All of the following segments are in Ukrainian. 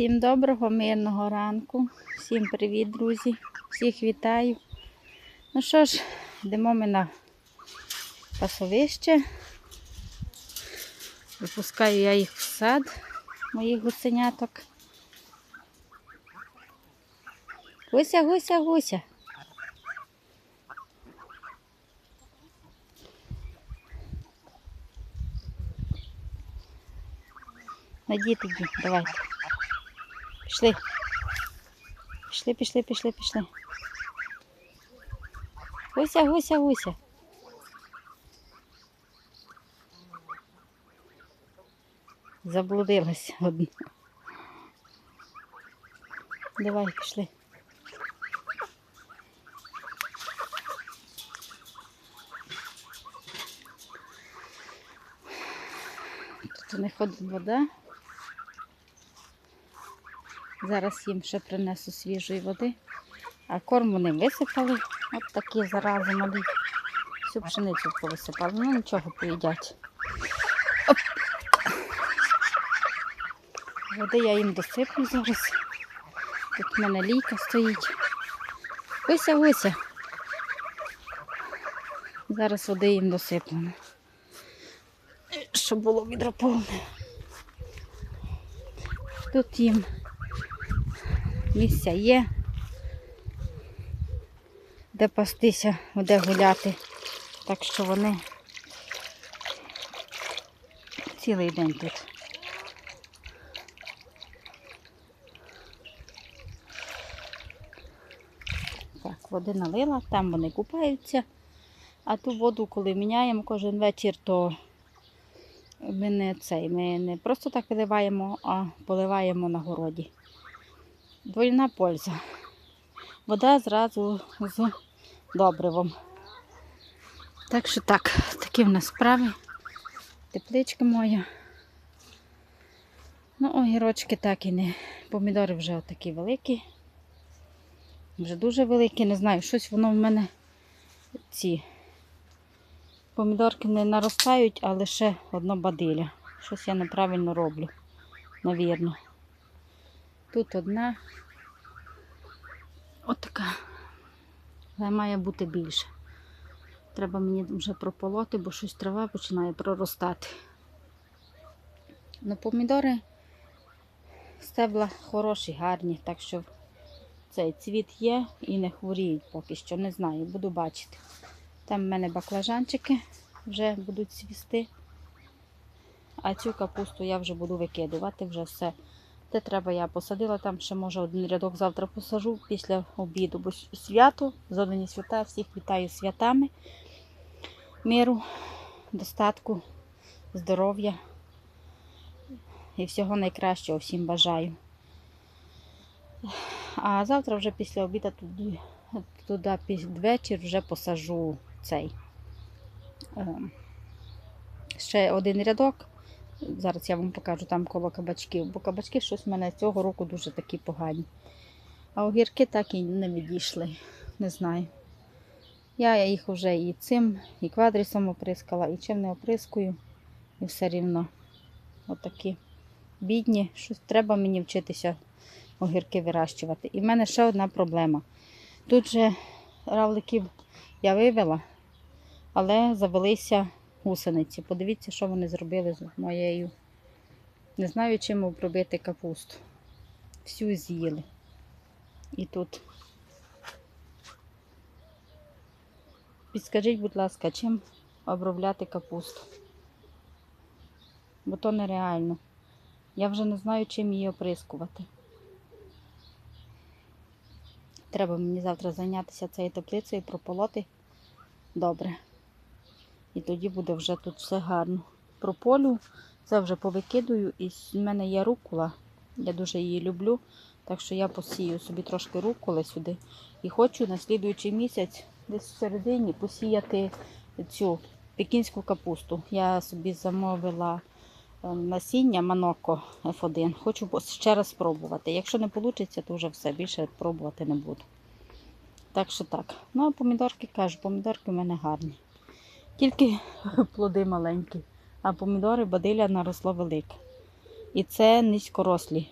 Всім доброго, мирного ранку. Всім привіт, друзі. Всіх вітаю. Ну що ж, йдемо ми на пасовище. Випускаю я їх в сад, моїх гусеняток. Гуся, гуся, гуся. Надійте, давайте. Пішли. Пішли, пішли, пішли, пішли. Гуся, гуся, гуся. Заблудилась одна. Давай, пішли. Тут них ходить вода. Зараз їм ще принесу свіжої води. А корм вони висипали. От такі зарази малі. Всю пшеницю повисипали. Ну нічого поїдять. Оп. Води я їм досиплю зараз. Тут в мене лійка стоїть. Гуся, гуся. Зараз води їм досиплено. Щоб було відро повне. Тут їм місця є, де пастися, де гуляти. Так що вони цілий день тут. Так, води налила, там вони купаються. А ту воду, коли міняємо кожен вечір, то ми не цей, ми не просто так виливаємо, а поливаємо на городі. Двойна польза. Вода зразу з добривом. Так що так, такі в нас справи. Тепличка моя. Ну, огірочки так і не. Помідори вже отакі великі. Вже дуже великі, не знаю, щось воно в мене ці помідорки не наростають, а лише одно бадиля. Щось я неправильно роблю, навірно. Тут одна. Отака. Але має бути більше. Треба мені вже прополоти, бо щось трава починає проростати. Ну, помідори стебла хороші, гарні, так що цей цвіт є і не хворіють поки що, не знаю, буду бачити. Там в мене баклажанчики вже будуть цвісти. А цю капусту я вже буду викидувати, вже все. Те треба я посадила, там ще може один рядок завтра посажу після обіду, бо свято, зодані свята, всіх вітаю святами, миру, достатку, здоров'я і всього найкращого всім бажаю. А завтра вже після обіду туди, туди вечір вже посажу цей. ем, Ще один рядок. Зараз я вам покажу там коло кабачків, бо кабачки щось в мене цього року дуже такі погані. А огірки так і не відійшли. Не знаю. Я їх вже і цим, і квадрісом оприскала, і чим не оприскую. І все рівно отакі бідні. Щось треба мені вчитися огірки вирощувати. І в мене ще одна проблема. Тут же равликів я вивела, але завелися гусениці. Подивіться, що вони зробили з моєю. Не знаю, чим обробити капусту. Всю з'їли. І тут. Підскажіть, будь ласка, чим обробляти капусту? Бо то нереально. Я вже не знаю, чим її оприскувати. Треба мені завтра зайнятися цією теплицею, і прополоти добре. І тоді буде вже тут все гарно. Прополю, це вже повикидую. І в мене є рукола. Я дуже її люблю. Так що я посію собі трошки руколи сюди. І хочу на слідуючий місяць, десь в середині, посіяти цю пекінську капусту. Я собі замовила е, насіння Маноко F1. Хочу ще раз спробувати. Якщо не вийде, то вже все, більше пробувати не буду. Так що так. Ну, а помідорки кажу, помідорки в мене гарні. Тільки плоди маленькі, а помідори бадиля наросло велике. І це низькорослі.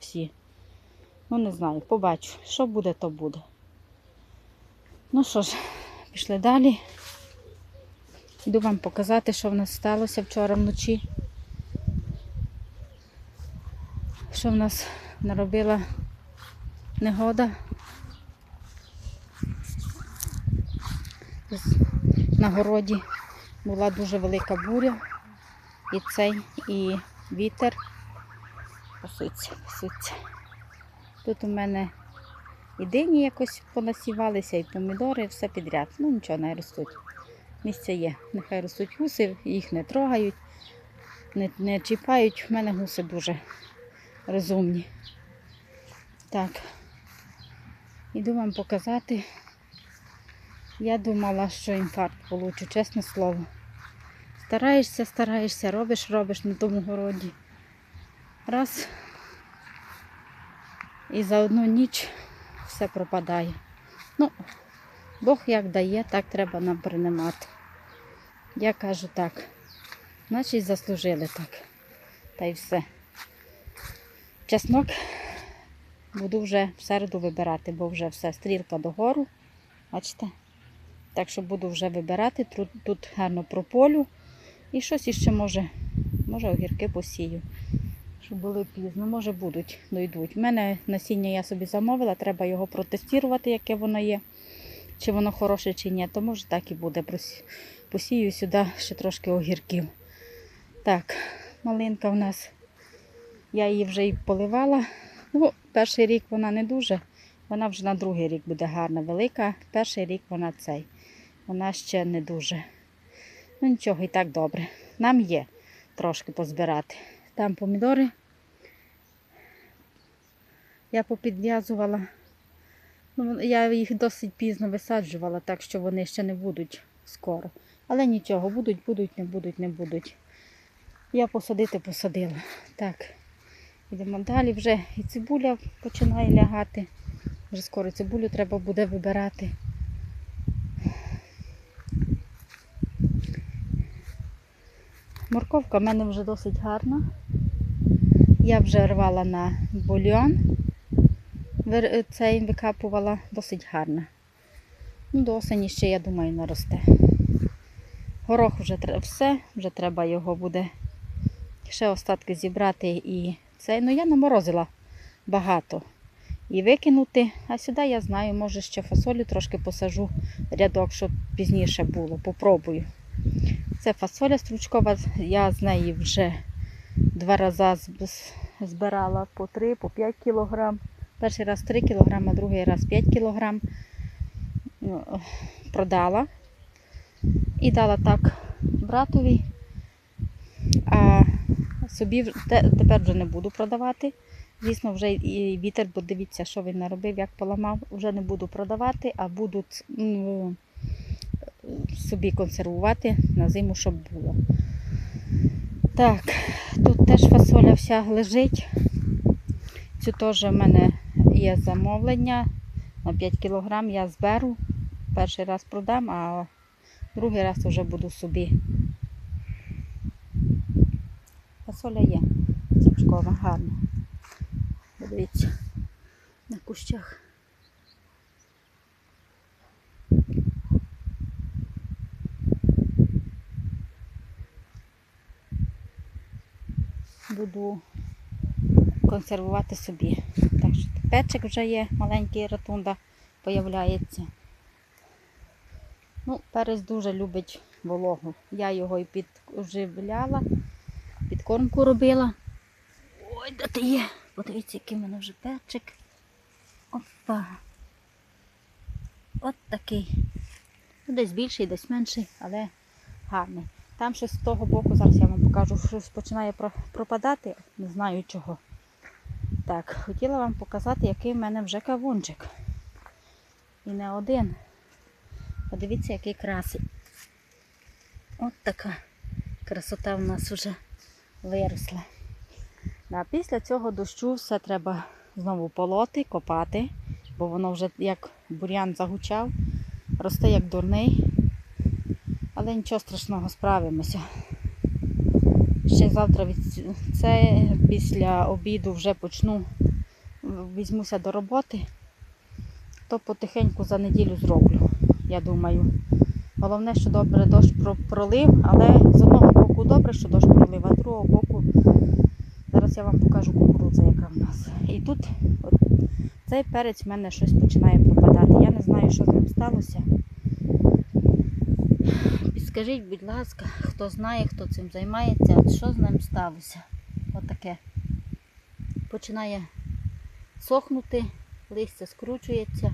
всі. Ну, не знаю, побачу. Що буде, то буде. Ну що ж, пішли далі. Йду вам показати, що в нас сталося вчора вночі. Що в нас наробила негода. На городі була дуже велика буря. І цей, і вітер. Пасуться, пасуться. Тут у мене і дині якось понасівалися, і помідори, і все підряд. Ну нічого, не ростуть. Місце є. Нехай ростуть гуси, їх не трогають, не, не чіпають. У мене гуси дуже розумні. Так. Іду вам показати. Я думала, що інфаркт получу, чесне слово. Стараєшся, стараєшся, робиш, робиш на тому городі. Раз. І за одну ніч все пропадає. Ну, Бог як дає, так треба нам приймати. Я кажу так. Значить, заслужили так. Та й все. Чеснок буду вже в середу вибирати, бо вже все, стрілка догору. Бачите? Так що буду вже вибирати. Тут, гарно прополю. І щось іще може, може огірки посію. Щоб були пізно, може будуть, дойдуть. У мене насіння я собі замовила, треба його протестувати, яке воно є. Чи воно хороше, чи ні, то може так і буде. Посію сюди ще трошки огірків. Так, малинка в нас. Я її вже і поливала. Ну, перший рік вона не дуже. Вона вже на другий рік буде гарна, велика. Перший рік вона цей. Вона ще не дуже. Ну нічого, і так добре. Нам є трошки позбирати. Там помідори. Я попідв'язувала. Ну, я їх досить пізно висаджувала, так що вони ще не будуть скоро. Але нічого, будуть, будуть, не будуть, не будуть. Я посадити посадила. Так, йдемо далі. Вже і цибуля починає лягати. Вже скоро цибулю треба буде вибирати. Морковка в мене вже досить гарна. Я вже рвала на бульйон. Цей викапувала досить гарна. Ну, до осені ще, я думаю, наросте. Горох вже все, вже треба його буде ще остатки зібрати і цей. Ну, я наморозила багато. І викинути. А сюди я знаю, може ще фасолю трошки посажу рядок, щоб пізніше було. Попробую. Це фасоля стручкова, я з неї вже два рази збирала по 3, по 5 кілограм. Перший раз 3 кілограма, другий раз 5 кілограм. Ну, Продала і дала так братові. А собі тепер вже не буду продавати. Звісно, вже і вітер, бо дивіться, що він наробив, як поламав. Вже не буду продавати, а буду ну, собі консервувати на зиму, щоб було. Так, тут теж фасоля вся лежить. Цю теж в мене є замовлення на 5 кг я зберу. Перший раз продам, а другий раз вже буду собі. Фасоля є. Стручкова, гарна. Подивіться на кущах. Буду консервувати собі. Так що печик вже є, маленький ратунда появляється. Ну, перець дуже любить вологу. Я його і підживляла, підкормку робила. Ой, де ти є? Подивіться, який в мене вже перчик. Опа. От такий. Ну, Десь більший, десь менший, але гарний. Там щось з того боку, зараз я вам покажу, щось починає пропадати, не знаю чого. Так, хотіла вам показати, який в мене вже кавунчик. І не один. Подивіться, який красий. От така красота в нас вже виросла. Да, після цього дощу все треба знову полоти, копати, бо воно вже як бур'ян загучав, росте як дурний. Але нічого страшного, справимося. Ще завтра від це після обіду вже почну, візьмуся до роботи, то потихеньку за неділю зроблю, я думаю. Головне, що добре дощ пролив, але з одного боку добре, що дощ пролив, а з другого боку, зараз я вам покажу кукурудза, яка в нас. І тут от, цей перець в мене щось починає пропадати. Я не знаю, що з ним сталося. Підскажіть, будь ласка, хто знає, хто цим займається, що з ним сталося? Отаке. Починає сохнути, листя скручується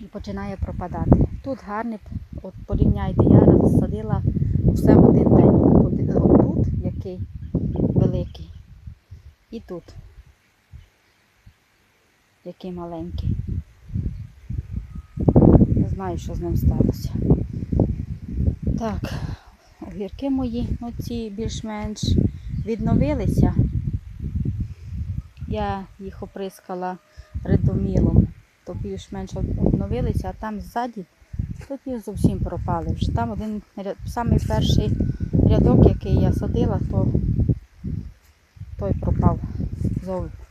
і починає пропадати. Тут гарний, от порівняйте, я розсадила все в один день. От от тут який великий. І тут який маленький. Не знаю, що з ним сталося. Так, огірки мої, ну ці більш-менш відновилися. Я їх оприскала редомілом, то більш-менш обновилися, а там ззаді тоді зовсім пропали. Вже там один самий перший рядок, який я садила, то той пропав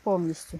повністю.